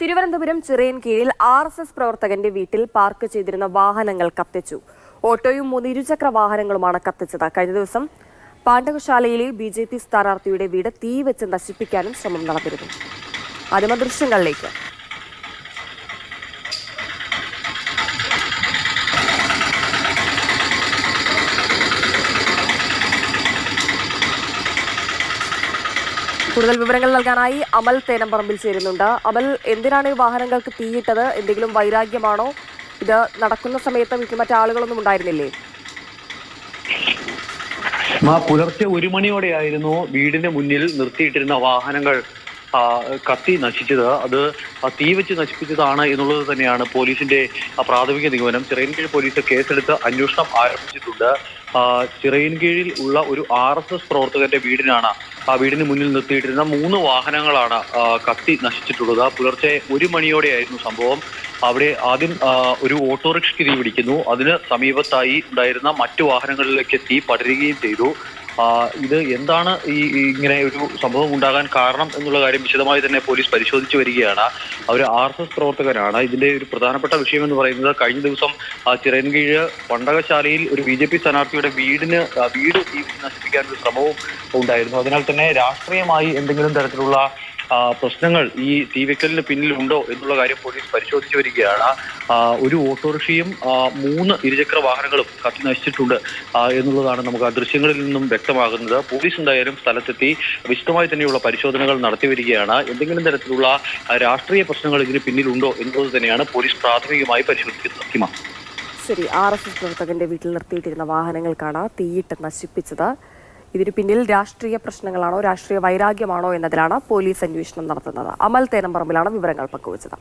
തിരുവനന്തപുരം ചിറയൻ കീഴിൽ R S S പ്രവർത്തകന്റെ വീട്ടിൽ park ചെയ്തിരുന്ന വാഹനങ്ങൾ കത്തിച്ചു. ഓട്ടോയും മൂന്ന് ഇരുചക്ര വാഹനങ്ങളുമാണ് കത്തിച്ചത്. കഴിഞ്ഞ ദിവസം പാണ്ഡകശാലയിലെ ബി ജെ പി സ്ഥാനാർത്ഥിയുടെ വീട് തീവെച്ച് നശിപ്പിക്കാനും ശ്രമം നടന്നിരുന്നു. ആദ്യമ ദൃശ്യങ്ങളിലേക്ക്. കൂടുതൽ വിവരങ്ങൾ നൽകാനായി അമൽ തേനമ്പറമ്പിൽ ചേരുന്നുണ്ട്. അമൽ എന്തിനാണ് ഈ വാഹനങ്ങൾക്ക് തീയിട്ടത്? എന്തെങ്കിലും വൈരാഗ്യമാണോ? ഇത് നടക്കുന്ന സമയത്ത് വീട്ടിൽ മറ്റാളുകളൊന്നും ഉണ്ടായിരുന്നില്ലേ? പുലർച്ചെ ഒരു മണിയോടെയായിരുന്നു വീടിന് മുന്നിൽ നിർത്തിയിട്ടിരുന്ന വാഹനങ്ങൾ കത്തി നശിച്ചത്. അത് തീ വെച്ച് നശിപ്പിച്ചതാണ് എന്നുള്ളത് തന്നെയാണ് പോലീസിന്റെ പ്രാഥമിക നിഗമനം. ചിറയൻകീഴ് പോലീസ് കേസെടുത്ത് അന്വേഷണം ആരംഭിച്ചിട്ടുണ്ട്. ചിറയൻകീഴിൽ ഉള്ള ഒരു ആർ എസ് എസ് പ്രവർത്തകന്റെ വീടിനാണ് ആ വീടിന് മുന്നിൽ നിർത്തിയിട്ടിരുന്ന മൂന്ന് വാഹനങ്ങളാണ് കത്തി നശിച്ചിട്ടുള്ളത്. പുലർച്ചെ ഒരു മണിയോടെയായിരുന്നു സംഭവം. അവിടെ ആദ്യം ഒരു ഓട്ടോറിക്ഷയ്ക്ക് തീ പിടിക്കുന്നു. അതിന് സമീപത്തായി ഉണ്ടായിരുന്ന മറ്റു വാഹനങ്ങളിലേക്ക് തീ പടരുകയും ചെയ്തു. ഇത് എന്താണ് ഈ ഇങ്ങനെ ഒരു സംഭവം ഉണ്ടാകാൻ കാരണം എന്നുള്ള കാര്യം വിശദമായി തന്നെ പോലീസ് പരിശോധിച്ചു വരികയാണ്. അവർ ആർ എസ് എസ് പ്രവർത്തകരാണ് ഇതിന്റെ ഒരു പ്രധാനപ്പെട്ട വിഷയം എന്ന് പറയുന്നത് കഴിഞ്ഞ ദിവസം ചിറൻകീഴ് പണ്ടകശാലയിൽ ഒരു ബി ജെ പി സ്ഥാനാർത്ഥിയുടെ വീടിന് വീട് നശിപ്പിക്കാൻ ഒരു ശ്രമവും ഉണ്ടായിരുന്നു. അതിനാൽ തന്നെ രാഷ്ട്രീയമായി എന്തെങ്കിലും തരത്തിലുള്ള പ്രശ്നങ്ങൾ ഈ തീവെക്കലിന് പിന്നിലുണ്ടോ എന്നുള്ള കാര്യം പോലീസ് പരിശോധിച്ചു വരികയാണ്. ഒരു ഓട്ടോറിക്ഷയും മൂന്ന് ഇരുചക്ര വാഹനങ്ങളും കത്തി നശിച്ചിട്ടുണ്ട് എന്നുള്ളതാണ് നമുക്ക് ആ ദൃശ്യങ്ങളിൽ നിന്നും വ്യക്തമാകുന്നത്. പോലീസ് എന്തായാലും സ്ഥലത്തെത്തി വിശദമായി തന്നെയുള്ള പരിശോധനകൾ നടത്തി വരികയാണ്. എന്തെങ്കിലും തരത്തിലുള്ള രാഷ്ട്രീയ പ്രശ്നങ്ങൾ ഇതിന് പിന്നിലുണ്ടോ എന്നുള്ളത് തന്നെയാണ് പോലീസ് പ്രാഥമികമായി പരിശോധിക്കുന്നത്. ഹിമ. ശരി ആർ എസ് എസ് പ്രവർത്തകന്റെ വീട്ടിൽ നിർത്തിയിട്ടിരുന്ന വാഹനങ്ങൾക്കാണ് തീയിട്ട് നശിപ്പിച്ചത്. ഇതിന് പിന്നിൽ രാഷ്ട്രീയ പ്രശ്നങ്ങളാണോ രാഷ്ട്രീയ വൈരാഗ്യമാണോ എന്നതിലാണ് പോലീസ് അന്വേഷണം നടത്തുന്നത്. അമൽ തേനമ്പറമ്പിലാണ് വിവരങ്ങൾ പങ്കുവച്ചത്.